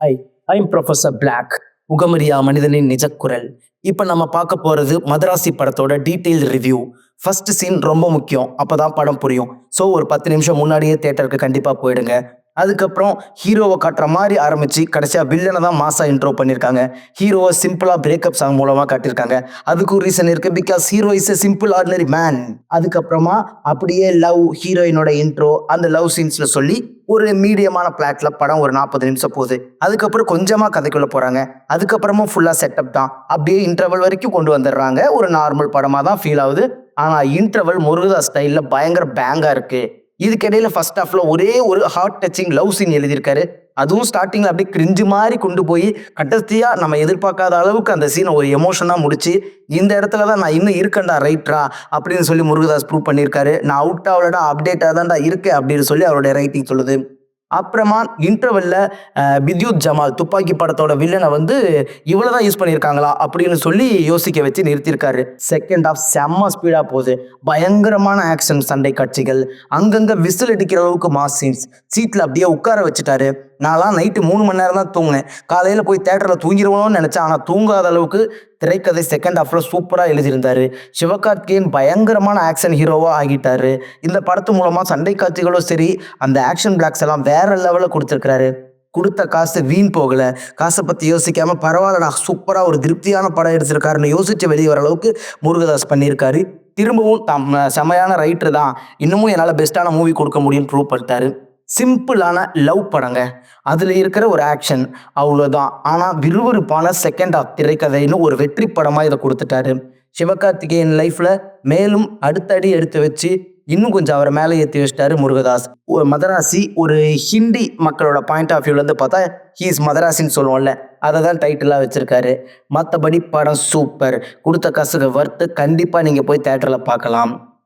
High I'm professor black முகமரியா மனிதனின் நிஜக்குரல் இப்போ நம்ம பார்க்க போகிறது மதராசி படத்தோட டீட்டெயில் ரிவ்யூ ஃபர்ஸ்ட் சீன் ரொம்ப முக்கியம் அப்போ தான் படம் புரியும். ஸோ ஒரு பத்து நிமிஷம் முன்னாடியே தேட்டருக்கு கண்டிப்பாக போயிடுங்க. அதுக்கப்புறம் ஹீரோவை காட்டுற மாதிரி ஆரம்பித்து கடைசியாக வில்லனை தான் மாசா இன்ட்ரோ பண்ணியிருக்காங்க ஹீரோவை சிம்பிளாக பிரேக்கப் சாங் மூலமாக காட்டியிருக்காங்க அதுக்கும் ரீசன் இருக்குது because hero is a simple ordinary man அதுக்கப்புறமா அப்படியே லவ் ஹீரோயினோட இன்ட்ரோ அந்த லவ் சீன்ஸில் சொல்லி ஒரு மீடியமான பிளாட்ல படம் ஒரு நாற்பது நிமிஷம் போகுது. அதுக்கப்புறம் கொஞ்சமாக கதைக்குள்ளே போகிறாங்க அதுக்கப்புறமா ஃபுல்லாக செட்டப் தான். அப்படியே இன்டர்வல் வரைக்கும் கொண்டு வந்துடுறாங்க. ஒரு நார்மல் படமாக தான் ஃபீல் ஆகுது. ஆனால் இன்டர்வல் முருகதாஸ் ஸ்டைலில் பயங்கர பேங்காக இருக்குது இதுக்கிடையில ஃபர்ஸ்ட் ஹாஃப்ல ஒரே ஒரு ஹார்ட் டச்சிங் லவ் சீன் எழுதியிருக்காரு. அதுவும் ஸ்டார்டிங்ல அப்படியே கிரிஞ்சு மாதிரி கொண்டு போய் கடைசியா நம்ம எதிர்பார்க்காத அளவுக்கு அந்த சீனை ஒரு எமோஷனா முடிச்சு இந்த இடத்துல தான் நான் இன்னும் இருக்கேன்டா ரைட்ரா அப்படின்னு சொல்லி முருகதாஸ் ப்ரூவ் பண்ணியிருக்காரு. நான் அவுட் ஆகலடா அப்டேட்டாக தான்டா இருக்கேன் அப்படின்னு சொல்லி அவருடைய ரைட்டிங் சொல்லுது. அப்புறமா இன்டர்வெல்ல வித்யுத் ஜமால் துப்பாக்கி படத்தோட வில்லனை வந்து இவ்வளோதான் யூஸ் பண்ணியிருக்காங்களா அப்படின்னு சொல்லி யோசிக்க வச்சு நிறுத்தியிருக்காரு. செகண்ட் ஆஃப் செம்ம ஸ்பீடாக போகுது. பயங்கரமான ஆக்ஷன் சண்டை காட்சிகள். அங்கங்கே விசில் அடிக்கிற அளவுக்கு மாஸ் சீன்ஸ் சீட்டில் அப்படியே உட்கார வச்சுட்டாரு. நான்லாம் நைட்டு மூணு மணி நேரம் தான் தூங்கினேன். காலையில் போய் தேட்டரில் தூங்கிடுவோம்னு நினச்சேன். ஆனால் தூங்காத அளவுக்கு திரைக்கதை செகண்ட் ஹாஃபில் சூப்பராக எழுதியிருந்தாரு. சிவகார்த்திகேயன் பயங்கரமான ஆக்ஷன் ஹீரோவாக ஆகிட்டார். இந்த படத்து மூலமாக சண்டை காட்சிகளும் சரி அந்த ஆக்ஷன் பிளாக்ஸ் எல்லாம் வேற லெவலில் கொடுத்துருக்கிறாரு. கொடுத்த காசு வீண் போகலை. காசை பற்றி யோசிக்காமல் பரவாயில்லடா சூப்பராக ஒரு திருப்தியான படம் எடுத்திருக்காருன்னு யோசித்து வெளியே வர அளவுக்கு முருகதாஸ் பண்ணியிருக்காரு. திரும்பவும் தம் செமையான ரைட்டர் தான். இன்னமும் என்னால் பெஸ்ட்டான மூவி கொடுக்க முடியும்னு ப்ரூவ் பண்ணிட்டாரு. சிம்பிளான லவ் படங்க. அதில் இருக்கிற ஒரு ஆக்ஷன் அவ்வளோதான் ஆனால் விறுவிறுப்பான செகண்ட் ஆஃப் திரைக்கதைன்னு ஒரு வெற்றி படமாக இதை கொடுத்துட்டாரு. சிவகார்த்திகேயன் லைஃப்பில் மேலும் அடுத்தடி எடுத்து வச்சு இன்னும் கொஞ்சம் அவரை மேலே ஏற்றி வச்சிட்டாரு முருகதாஸ். ஒரு மதராசி ஒரு ஹிந்தி மக்களோட பாயிண்ட் ஆஃப் வியூலேருந்து பார்த்தா ஹீஸ் மதராசின்னு சொல்லுவோம்ல அதை தான் டைட்டிலாக வச்சுருக்காரு. மற்றபடி படம் சூப்பர் கொடுத்த காசுக்கு வர்த்து கண்டிப்பாக நீங்கள் போய் தேட்டரில் பார்க்கலாம்.